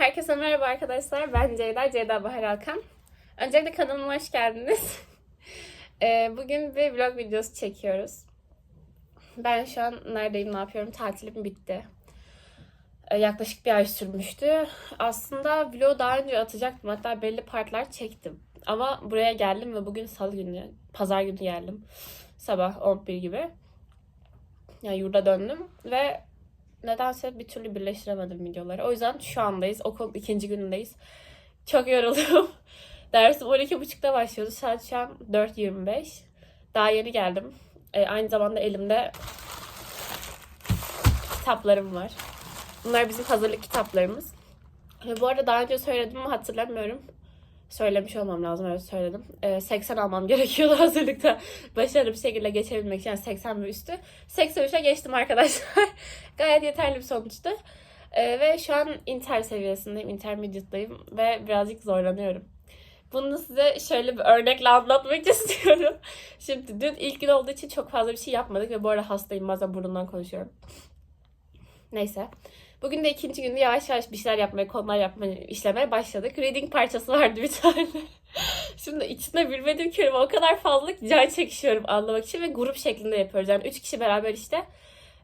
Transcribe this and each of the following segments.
Herkese merhaba arkadaşlar. Ben Ceyda, Ceyda Bahar Alkan. Öncelikle kanalıma hoş geldiniz. Ee, Bugün bir vlog videosu çekiyoruz. Ben şu an neredeyim, ne yapıyorum? Tatilim bitti. Ee, Yaklaşık bir ay sürmüştü. Aslında vlogu daha önce atacaktım. Hatta belli partlar çektim. Ama buraya geldim ve bugün salı günü, pazar günü geldim. Sabah 11 gibi. Yani yurda döndüm ve nedense bir türlü birleştiremedim videoları. O yüzden şu andayız. Okul ikinci günündeyiz. Çok yoruldum. Dersim 12.30'da başlıyordu. Saat şu an 4.25. Daha yeni geldim. Ee, aynı zamanda elimde kitaplarım var. Bunlar bizim hazırlık kitaplarımız. Ve bu arada daha önce söyledim mi hatırlamıyorum. Söylemiş olmam lazım evet söyledim. Ee, 80 almam gerekiyordu hazırlıkta. Başarılı bir şekilde geçebilmek için yani 80 ve üstü. 83'e geçtim arkadaşlar. Gayet yeterli bir sonuçtu. Ee, ve şu an inter seviyesindeyim, intermediate'dayım ve birazcık zorlanıyorum. Bunu size şöyle bir örnekle anlatmak istiyorum. Şimdi dün ilk gün olduğu için çok fazla bir şey yapmadık ve bu arada hastayım bazen burnumdan konuşuyorum. Neyse. Bugün de ikinci günde yavaş yavaş bir şeyler yapmaya, konular yapmaya, işlemeye başladık. Reading parçası vardı bir tane. Şimdi içinde bilmediğim kelime o kadar fazla ki can çekişiyorum anlamak için ve grup şeklinde yapıyoruz. Yani üç kişi beraber işte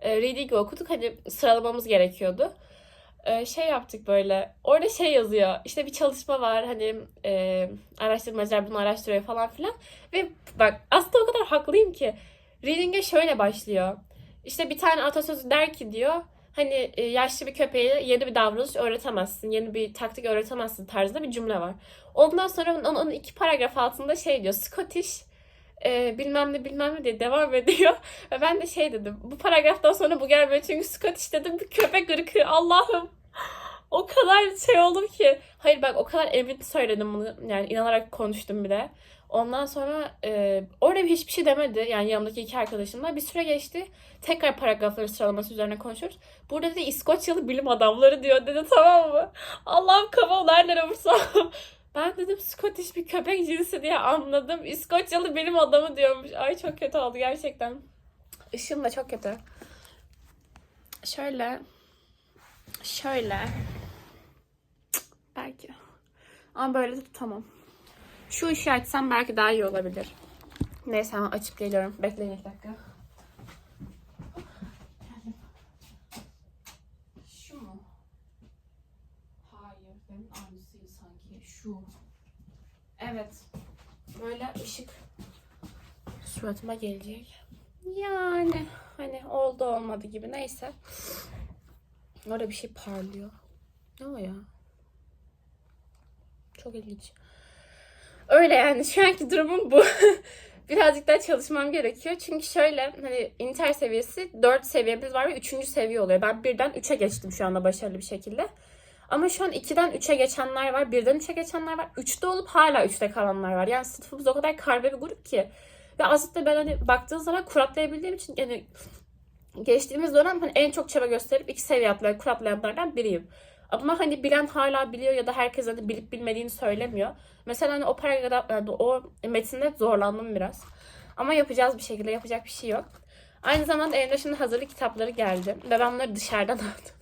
e, reading okuduk. Hani sıralamamız gerekiyordu. E, şey yaptık böyle. Orada şey yazıyor. İşte bir çalışma var. Hani e, araştırmacılar bunu araştırıyor falan filan. Ve bak aslında o kadar haklıyım ki. Reading'e şöyle başlıyor. İşte bir tane atasözü der ki diyor. Hani e, yaşlı bir köpeğe yeni bir davranış öğretemezsin, yeni bir taktik öğretemezsin tarzında bir cümle var. Ondan sonra onun, onun iki paragraf altında şey diyor. Scottish e, bilmem ne bilmem ne diye devam ediyor. Ve ben de şey dedim. Bu paragraftan sonra bu gelmiyor çünkü Scottish dedim bir köpek ırkı Allah'ım. O kadar şey oldum ki. Hayır bak o kadar emin söyledim bunu. Yani inanarak konuştum bile. Ondan sonra e, orada hiçbir şey demedi. Yani yanımdaki iki arkadaşımla. Bir süre geçti. Tekrar paragrafları sıralaması üzerine konuşuyoruz. Burada dedi İskoçyalı bilim adamları diyor dedi tamam mı? Allah'ım kafam nereden vursam. Ben dedim Scottish bir köpek cinsi diye anladım. İskoçyalı bilim adamı diyormuş. Ay çok kötü oldu gerçekten. Işığım da çok kötü. Şöyle. Şöyle. Belki. Ama böyle de tutamam. Şu ışığı açsam belki daha iyi olabilir. Neyse hemen açıp geliyorum. Bekleyin iki dakika. Şu mu? Hayır. Benim aynısıydı sanki. Şu. Evet. Böyle ışık suratıma gelecek. Yani hani oldu olmadı gibi neyse. Orada bir şey parlıyor. Ne o ya? Çok ilginç. Öyle yani şu anki durumum bu. Birazcık daha çalışmam gerekiyor. Çünkü şöyle hani inter seviyesi 4 seviyemiz var ve 3. seviye oluyor. Ben birden 3'e geçtim şu anda başarılı bir şekilde. Ama şu an 2'den 3'e geçenler var. Birden 3'e geçenler var. 3'te olup hala 3'te kalanlar var. Yani sınıfımız o kadar karbe bir grup ki. Ve aslında ben hani baktığın zaman kuratlayabildiğim için yani geçtiğimiz dönem hani en çok çaba gösterip iki seviye atlayan kuratlayanlardan biriyim. Ama hani bilen hala biliyor ya da herkes hani bilip bilmediğini söylemiyor. Mesela hani o paragraf, yani o metinde zorlandım biraz. Ama yapacağız bir şekilde yapacak bir şey yok. Aynı zamanda elimde şimdi hazırlık kitapları geldi. Ve ben bunları dışarıdan aldım.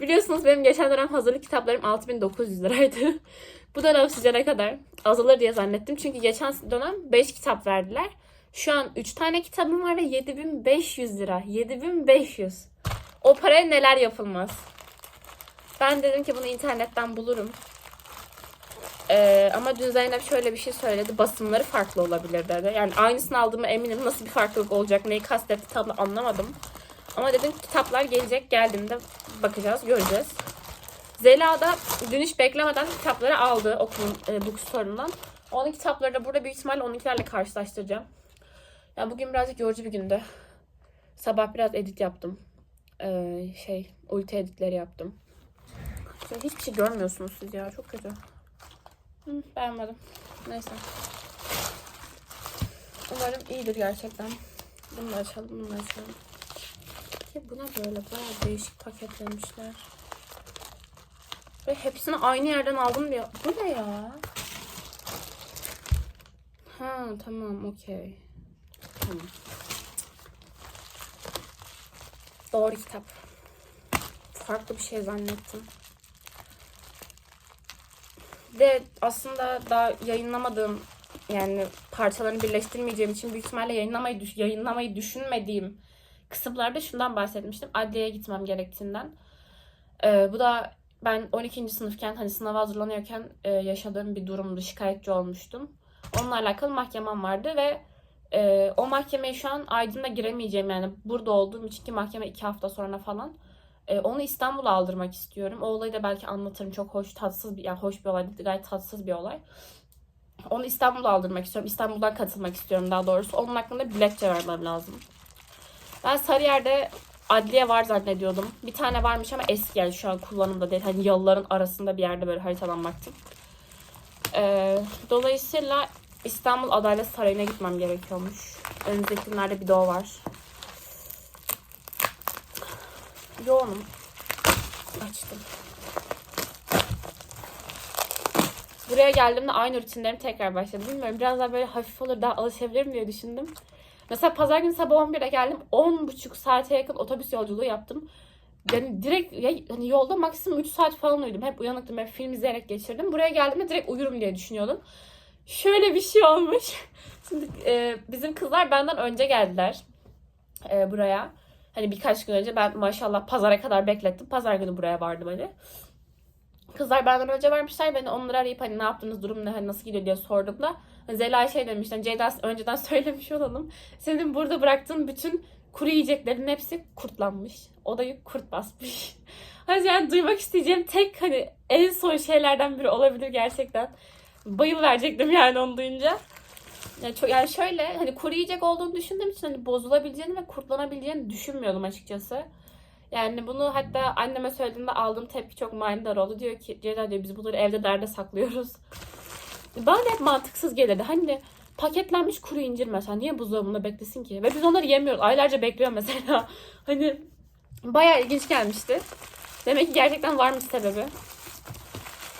Biliyorsunuz benim geçen dönem hazırlık kitaplarım 6900 liraydı. Bu dönem sizce ne kadar? Azalır diye zannettim. Çünkü geçen dönem 5 kitap verdiler. Şu an 3 tane kitabım var ve 7500 lira. 7500. O paraya neler yapılmaz? Ben dedim ki bunu internetten bulurum. Ee, ama dün Zeynep şöyle bir şey söyledi. Basımları farklı olabilir dedi. Yani aynısını aldığıma eminim. Nasıl bir farklılık olacak? Neyi kastetti tam anlamadım. Ama dedim kitaplar gelecek. Geldiğinde bakacağız, göreceğiz. Zela da dün hiç beklemeden kitapları aldı okulun e, bookstore'undan. Onun kitapları da burada büyük ihtimalle onunkilerle karşılaştıracağım. Yani bugün birazcık yorucu bir gündü. Sabah biraz edit yaptım. Ee, şey, ulti editleri yaptım. Ya hiçbir şey görmüyorsunuz siz ya. Çok kötü. Hı, beğenmedim. Neyse. Umarım iyidir gerçekten. Bunu da açalım, bunu da açalım. Ki buna böyle bayağı değişik paketlemişler. Ve hepsini aynı yerden aldım diyor. Bu ne ya? Ha tamam okey. Tamam. Doğru kitap. Farklı bir şey zannettim. De aslında daha yayınlamadığım yani parçalarını birleştirmeyeceğim için büyük ihtimalle yayınlamayı, yayınlamayı düşünmediğim kısımlarda şundan bahsetmiştim. Adliyeye gitmem gerektiğinden. Ee, bu da ben 12. sınıfken hani sınava hazırlanıyorken e, yaşadığım bir durumdu. Şikayetçi olmuştum. Onunla alakalı mahkemem vardı ve e, o mahkemeye şu an Aydın'da giremeyeceğim yani burada olduğum için ki mahkeme iki hafta sonra falan. E, onu İstanbul'a aldırmak istiyorum. O olayı da belki anlatırım. Çok hoş, tatsız bir, yani hoş bir olay değil, gayet tatsız bir olay. Onu İstanbul'a aldırmak istiyorum. İstanbul'dan katılmak istiyorum daha doğrusu. Onun hakkında dilekçe vermem lazım. Ben Sarıyer'de adliye var zannediyordum. Bir tane varmış ama eski yani şu an kullanımda değil. Hani yalıların arasında bir yerde böyle haritadan baktım. Ee, dolayısıyla İstanbul Adalet Sarayı'na gitmem gerekiyormuş. Önümüzdeki günlerde bir o var. Yoğunum. Açtım. Buraya geldiğimde aynı rutinlerim tekrar başladı. Bilmiyorum biraz daha böyle hafif olur daha alışabilirim diye düşündüm. Mesela pazar günü sabah 11'e geldim. 10,5 saate yakın otobüs yolculuğu yaptım. Yani direkt ya, hani yolda maksimum 3 saat falan uyudum. Hep uyanıktım. Hep film izleyerek geçirdim. Buraya geldiğimde direkt uyurum diye düşünüyordum. Şöyle bir şey olmuş. Şimdi e, bizim kızlar benden önce geldiler e, buraya. Hani birkaç gün önce ben maşallah pazara kadar beklettim. Pazar günü buraya vardım hani. Kızlar benden önce vermişler. Beni onları arayıp hani ne yaptınız, durum ne, hani nasıl gidiyor diye sorduğumda Zela şey demiş. Hani Ceyda önceden söylemiş olalım. Senin burada bıraktığın bütün kuru yiyeceklerin hepsi kurtlanmış. Odayı kurt basmış. Hani yani duymak isteyeceğim tek hani en son şeylerden biri olabilir gerçekten. Bayıl verecektim yani onu duyunca. Yani, çok, yani şöyle hani kuru yiyecek olduğunu düşündüğüm için hani bozulabileceğini ve kurtlanabileceğini düşünmüyordum açıkçası. Yani bunu hatta anneme söylediğimde aldığım tepki çok manidar oldu. Diyor ki Ceyda diyor biz bunları evde derde saklıyoruz. Bana hep mantıksız gelirdi. Hani paketlenmiş kuru incir mesela niye buzdolabında beklesin ki? Ve biz onları yemiyoruz. Aylarca bekliyor mesela. Hani bayağı ilginç gelmişti. Demek ki gerçekten varmış sebebi.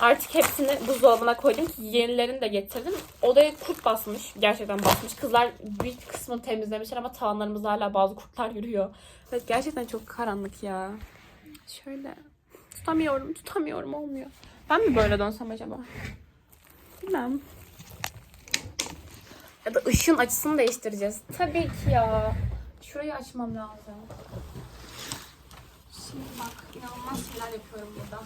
Artık hepsini buzdolabına koydum ki yenilerini de getirdim. Odaya kurt basmış. Gerçekten basmış. Kızlar bir kısmını temizlemişler ama tavanlarımızda hala bazı kurtlar yürüyor. Evet gerçekten çok karanlık ya. Şöyle. Tutamıyorum, tutamıyorum olmuyor. Ben mi böyle dönsem acaba? Bilmem. Ya da ışın açısını değiştireceğiz. Tabii ki ya. Şurayı açmam lazım. Şimdi bak inanılmaz şeyler yapıyorum burada.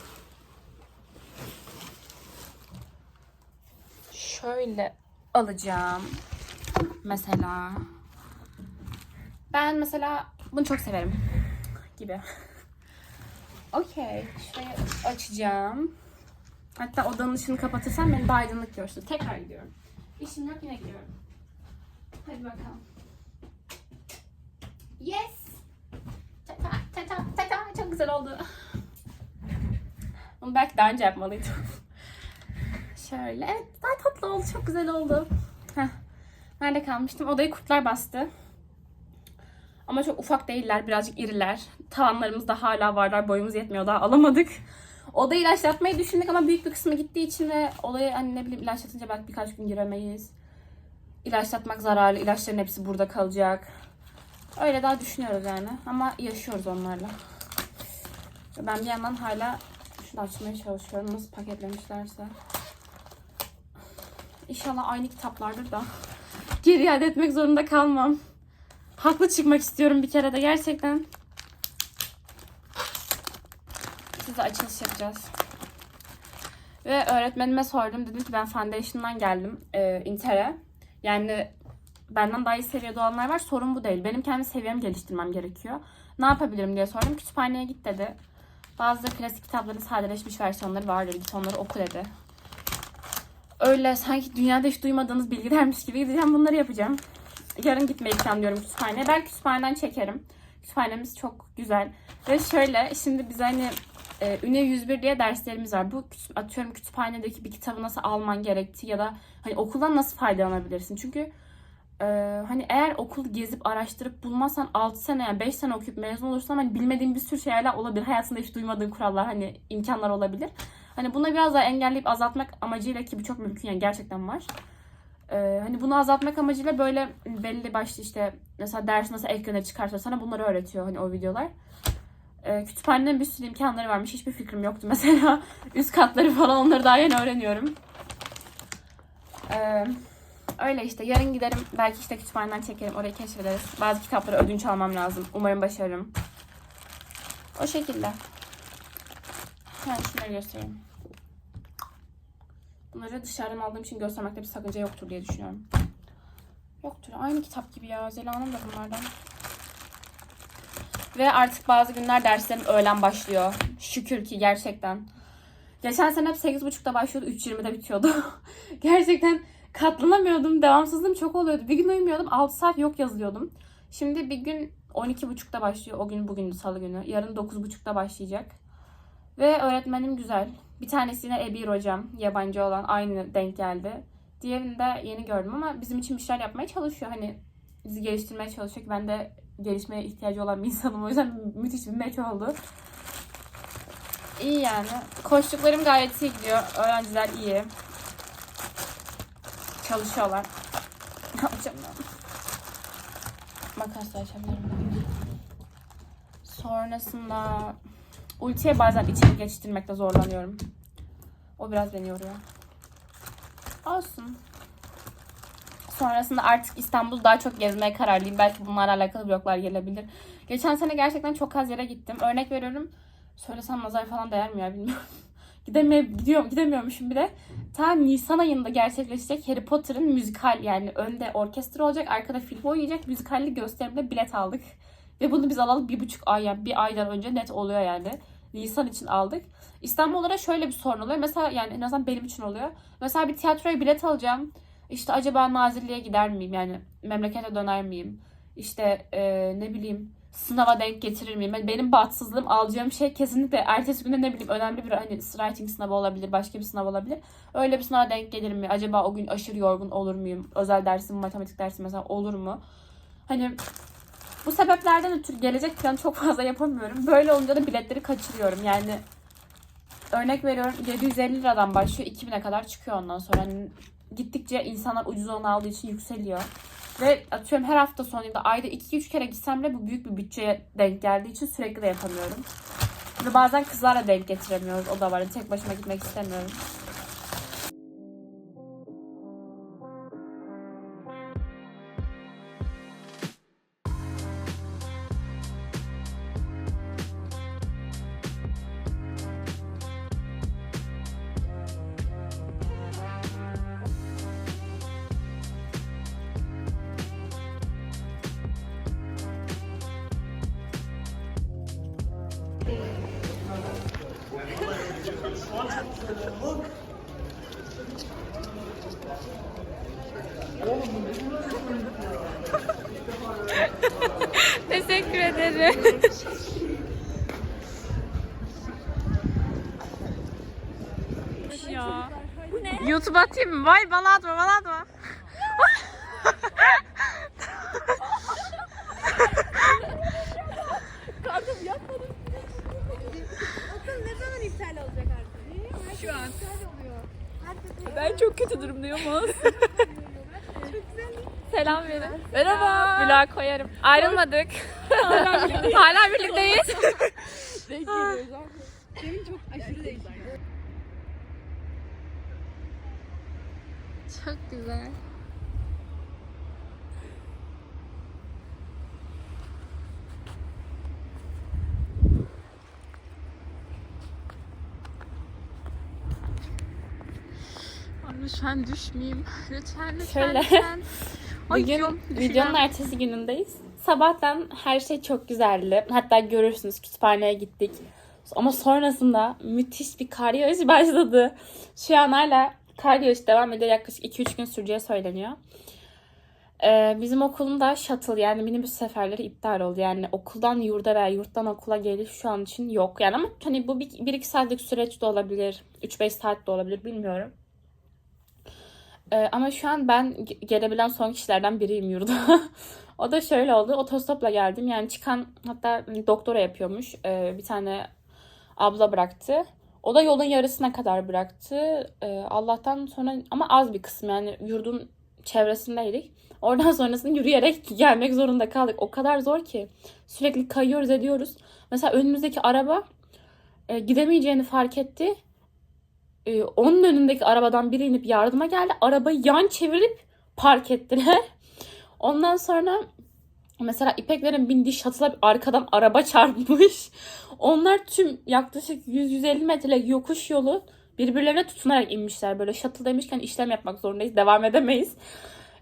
Şöyle alacağım. Mesela. Ben mesela bunu çok severim. Gibi. Okey. Şurayı açacağım. Hatta odanın ışığını kapatırsam beni daha aydınlık görsün. Tekrar gidiyorum. İşim yok yine gidiyorum. Hadi bakalım. Yes. Tata tata tata çok güzel oldu. Bunu belki daha önce yapmalıydım. Şöyle. Evet daha tatlı oldu. Çok güzel oldu. Heh. Nerede kalmıştım? Odayı kurtlar bastı. Ama çok ufak değiller. Birazcık iriler. Tavanlarımız da hala varlar. Boyumuz yetmiyor. Daha alamadık. Odayı ilaçlatmayı düşündük ama büyük bir kısmı gittiği için ve odayı hani ne bileyim ilaçlatınca belki birkaç gün giremeyiz. İlaçlatmak zararlı. İlaçların hepsi burada kalacak. Öyle daha düşünüyoruz yani. Ama yaşıyoruz onlarla. Ben bir yandan hala şunu açmaya çalışıyorum. Nasıl paketlemişlerse. İnşallah aynı kitaplardır da geri iade etmek zorunda kalmam. Haklı çıkmak istiyorum bir kere de gerçekten. Size açılış yapacağız. Ve öğretmenime sordum. Dedim ki ben Foundation'dan geldim e, Inter'e. Yani benden daha iyi seviyede olanlar var. Sorun bu değil. Benim kendi seviyemi geliştirmem gerekiyor. Ne yapabilirim diye sordum. Kütüphaneye git dedi. Bazı klasik kitapların sadeleşmiş versiyonları vardır. Git onları oku dedi. Öyle sanki dünyada hiç duymadığınız bilgilermiş gibi gideceğim. Bunları yapacağım. Yarın gitmeyi planlıyorum kütüphaneye. Belki kütüphaneden çekerim. Kütüphanemiz çok güzel. Ve şöyle şimdi biz hani e, Üne 101 diye derslerimiz var. Bu atıyorum kütüphanedeki bir kitabı nasıl alman gerektiği ya da hani okuldan nasıl faydalanabilirsin. Çünkü e, hani eğer okul gezip araştırıp bulmazsan 6 sene yani 5 sene okuyup mezun olursan hani bilmediğin bir sürü şeyler olabilir. Hayatında hiç duymadığın kurallar hani imkanlar olabilir. Hani bunu biraz daha engelleyip azaltmak amacıyla ki bu çok mümkün yani gerçekten var. Ee, hani bunu azaltmak amacıyla böyle belli başlı işte mesela ders nasıl ekrana çıkarsa sana bunları öğretiyor hani o videolar. Ee, kütüphanenin bir sürü imkanları varmış. Hiçbir fikrim yoktu mesela. Üst katları falan onları daha yeni öğreniyorum. Ee, öyle işte. Yarın giderim. Belki işte kütüphaneden çekerim. Orayı keşfederiz. Bazı kitapları ödünç almam lazım. Umarım başarırım. O şekilde. Ben şunları göstereyim. Bunları dışarıdan aldığım için göstermekte bir sakınca yoktur diye düşünüyorum. Yoktur. Aynı kitap gibi ya. Zela'nın da bunlardan. Ve artık bazı günler derslerim öğlen başlıyor. Şükür ki gerçekten. Geçen sene hep 8.30'da başlıyordu, 3.20'de bitiyordu. gerçekten katlanamıyordum. Devamsızlığım çok oluyordu. Bir gün uyumuyordum, 6 saat yok yazıyordum. Şimdi bir gün 12.30'da başlıyor. O gün bugün salı günü. Yarın 9.30'da başlayacak. Ve öğretmenim güzel. Bir tanesi yine Ebir hocam. Yabancı olan aynı denk geldi. Diğerini de yeni gördüm ama bizim için bir şeyler yapmaya çalışıyor. Hani bizi geliştirmeye çalışıyor ki ben de gelişmeye ihtiyacı olan bir insanım. O yüzden müthiş bir meç oldu. İyi yani. Koştuklarım gayet iyi gidiyor. Öğrenciler iyi. Çalışıyorlar. Ne yapacağım ben? Makasla açabilirim. Sonrasında ultiye bazen içeri geçtirmekte zorlanıyorum. O biraz beni yoruyor. Olsun. Sonrasında artık İstanbul'u daha çok gezmeye kararlıyım. Belki bunlarla alakalı bloglar gelebilir. Geçen sene gerçekten çok az yere gittim. Örnek veriyorum. Söylesem nazar falan değer mi ya bilmiyorum. Gidemeye, gidiyorum, gidemiyormuşum bir de. Tam Nisan ayında gerçekleşecek Harry Potter'ın müzikal yani önde orkestra olacak, arkada film oynayacak müzikalli gösterimde bilet aldık. Ve bunu biz alalı bir buçuk ay yani bir aydan önce net oluyor yani. Nisan için aldık. İstanbul'da şöyle bir sorun oluyor. Mesela yani en azından benim için oluyor. Mesela bir tiyatroya bilet alacağım. İşte acaba Nazilli'ye gider miyim? Yani memlekete döner miyim? İşte e, ne bileyim sınava denk getirir miyim? Yani benim bahtsızlığım alacağım şey kesinlikle ertesi günde ne bileyim önemli bir hani writing sınavı olabilir, başka bir sınav olabilir. Öyle bir sınava denk gelir mi? Acaba o gün aşırı yorgun olur muyum? Özel dersim, matematik dersim mesela olur mu? Hani bu sebeplerden ötürü gelecek planı çok fazla yapamıyorum. Böyle olunca da biletleri kaçırıyorum. Yani örnek veriyorum 750 liradan başlıyor 2000'e kadar çıkıyor ondan sonra. Hani gittikçe insanlar ucuz onu aldığı için yükseliyor. Ve atıyorum her hafta sonunda ayda 2-3 kere gitsem bile bu büyük bir bütçeye denk geldiği için sürekli de yapamıyorum. Ve bazen kızlarla denk getiremiyoruz. O da var. Tek başıma gitmek istemiyorum. Mı? Vay bana atma bana atma. Ben çok kötü durumdayım ama. Selam verin. Merhaba. Vlog koyarım. Ayrılmadık. Hala birlikteyiz. Denk geliyoruz abi. Senin çok aşırı Çok güzel. Lütfen düşmeyeyim. Lütfen lütfen Şöyle. lütfen. Ay, Bugün yok, videonun ertesi günündeyiz. Sabahtan her şey çok güzeldi. Hatta görürsünüz kütüphaneye gittik. Ama sonrasında müthiş bir kar yağışı başladı. Şu an hala kar yağışı devam ediyor. Yaklaşık 2-3 gün süreceği söyleniyor. Ee, bizim okulun da shuttle yani minibüs seferleri iptal oldu. Yani okuldan yurda veya yurttan okula geliş şu an için yok. Yani ama hani bu 1-2 saatlik süreç de olabilir. 3-5 saat de olabilir bilmiyorum. Ee, ama şu an ben ge- gelebilen son kişilerden biriyim yurda. o da şöyle oldu. Otostopla geldim. Yani çıkan hatta doktora yapıyormuş. Ee, bir tane abla bıraktı. O da yolun yarısına kadar bıraktı. Ee, Allah'tan sonra ama az bir kısım yani yurdun çevresindeydik. Oradan sonrasında yürüyerek gelmek zorunda kaldık. O kadar zor ki. Sürekli kayıyoruz ediyoruz. Mesela önümüzdeki araba e, gidemeyeceğini fark etti. E, onun önündeki arabadan biri inip yardıma geldi. Arabayı yan çevirip park ettiler. Ondan sonra mesela İpeklerin bindiği shuttle'a arkadan araba çarpmış. Onlar tüm yaklaşık 100-150 metrelik yokuş yolu birbirlerine tutunarak inmişler. Böyle shuttle demişken işlem yapmak zorundayız. Devam edemeyiz.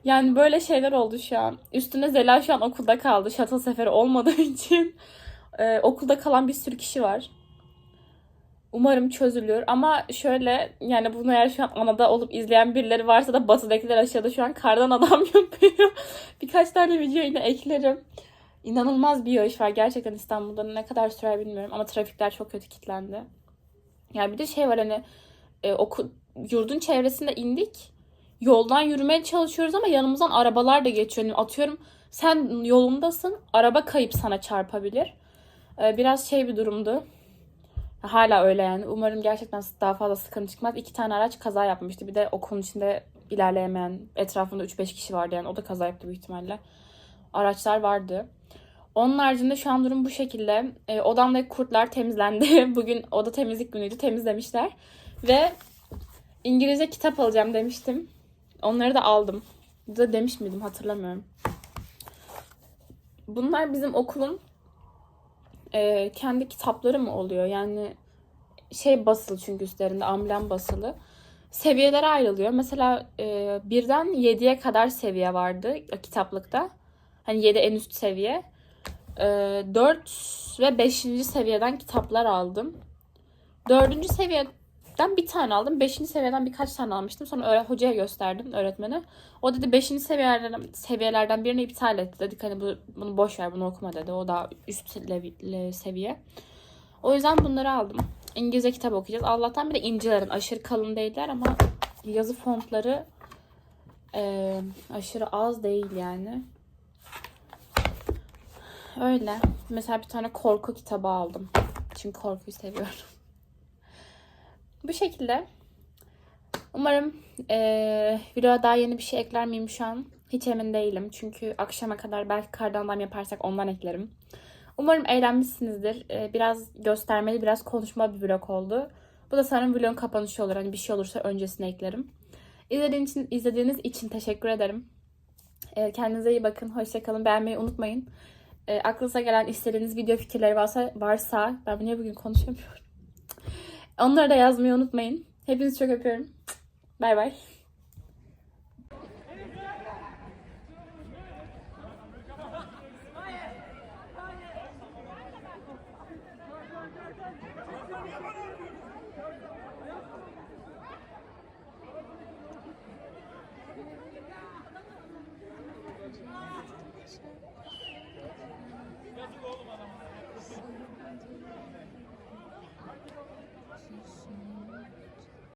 Yani böyle şeyler oldu şu an. Üstüne Zela şu an okulda kaldı. Shuttle seferi olmadığı için. Ee, okulda kalan bir sürü kişi var. Umarım çözülür. Ama şöyle yani bunu eğer şu an anada olup izleyen birileri varsa da batıdakiler aşağıda şu an kardan adam yapıyor. Birkaç tane video yine eklerim. İnanılmaz bir yağış var. Gerçekten İstanbul'da ne kadar sürer bilmiyorum. Ama trafikler çok kötü kilitlendi. Yani bir de şey var hani e, oku, yurdun çevresinde indik. Yoldan yürümeye çalışıyoruz ama yanımızdan arabalar da geçiyor. Yani atıyorum sen yolundasın. Araba kayıp sana çarpabilir. E, biraz şey bir durumdu. Hala öyle yani. Umarım gerçekten daha fazla sıkıntı çıkmaz. İki tane araç kaza yapmıştı. Bir de okulun içinde ilerleyemeyen etrafında 3-5 kişi vardı yani. O da kaza yaptı büyük ihtimalle. Araçlar vardı. Onun haricinde şu an durum bu şekilde. E, odamdaki kurtlar temizlendi. Bugün oda temizlik günüydü. Temizlemişler. Ve İngilizce kitap alacağım demiştim. Onları da aldım. Da demiş miydim hatırlamıyorum. Bunlar bizim okulun e, kendi kitapları mı oluyor? Yani şey basılı çünkü üstlerinde amblem basılı. Seviyelere ayrılıyor. Mesela e, birden 7'ye kadar seviye vardı kitaplıkta. Hani 7 en üst seviye. E, 4 ve 5. seviyeden kitaplar aldım. 4. seviyeden bir tane aldım. 5. seviyeden birkaç tane almıştım. Sonra hocaya gösterdim öğretmene. O dedi 5. seviyelerden, seviyelerden birini iptal etti. Dedik hani bu, bunu boş ver bunu okuma dedi. O daha üst seviye. O yüzden bunları aldım. İngilizce kitap okuyacağız. Allah'tan bir de incilerin aşırı kalın değiller ama yazı fontları e, aşırı az değil yani. Öyle. Mesela bir tane korku kitabı aldım. Çünkü korkuyu seviyorum. Bu şekilde. Umarım eee videoya daha yeni bir şey ekler miyim şu an? Hiç emin değilim. Çünkü akşama kadar belki kardan adam yaparsak ondan eklerim. Umarım eğlenmişsinizdir. Eee, biraz göstermeli, biraz konuşma bir vlog oldu. Bu da sanırım vlogun kapanışı olur. Hani bir şey olursa öncesine eklerim. İzlediğiniz için, izlediğiniz için teşekkür ederim. Eee, kendinize iyi bakın. Hoşçakalın. Beğenmeyi unutmayın. Eee, aklınıza gelen istediğiniz video fikirleri varsa, varsa ben niye bugün konuşamıyorum. Onları da yazmayı unutmayın. Hepinizi çok öpüyorum. Bay bay.